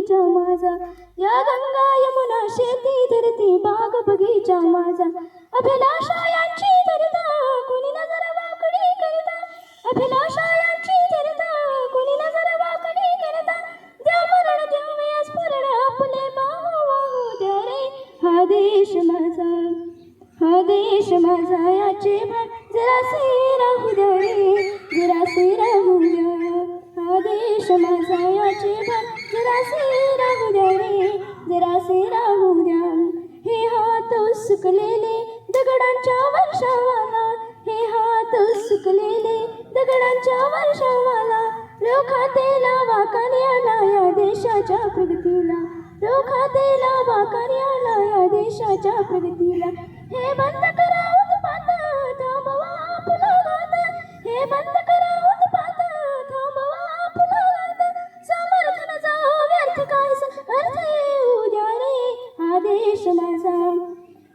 बगीचा माझा. या गंगा यमुना शेती धरती बाग बगीचा माझा. अभिलाषा यांची धरता कुणी नजर वाकडी करता. अभिलाषा यांची धरता कुणी नजर वाकडी करता. देव मरण देऊया स्मरण आपले बाहू द्या रे. हा देश माझा हा देश माझा याचे जरासे राहू द्या रे. जरासे राहू द्या. हा देश माझा याचे भर जरासे राहू द्या रे जरासे राहू द्या. हे हात सुकलेले दगडांच्या वर्षावाला हे हात सुकलेले दगडांच्या वर्षावाला. या देशाच्या प्रगतीला. रोखाते लावा या देशाच्या प्रगतीला. हे बंद करा उत्पात थांबवा आपला हे बंद देश माझा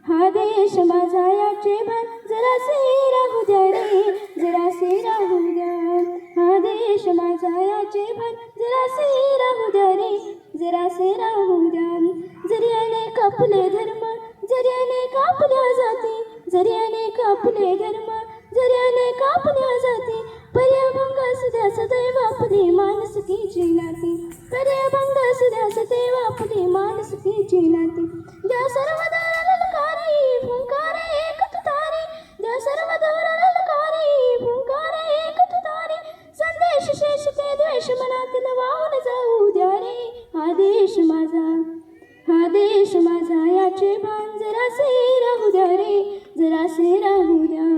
हा देश माझा याचे भान जरासे राहू द्या रे जरासे राहू द्या. हा देश माझा याचे भान जरासे राहू द्या रे जरासे राहू द्या. जरी अनेक आपले धर्म जरी अनेक आपल्या जाती जरी अनेक आपले धर्म जरी अनेक आपल्या जाती पर्याभंग सुद्धा सदैव आपली मानसकीची नाती. पर्याभंग सदैव आपली मानसकीची नाती द्या सर्व ललकारी फुंकार एक तुतारी द्या सर्व ललकारी फुंकार एक तुतारी संदेश शेष ते द्वेष मनातील वाहून जाऊ द्या रे. हा देश माझा हा देश माझा. याचे भान जरासे राहू द्या रे जरासे राहू द्या.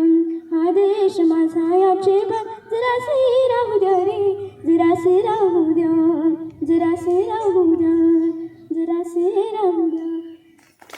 हा देश माझा याचे भान जरासे राहू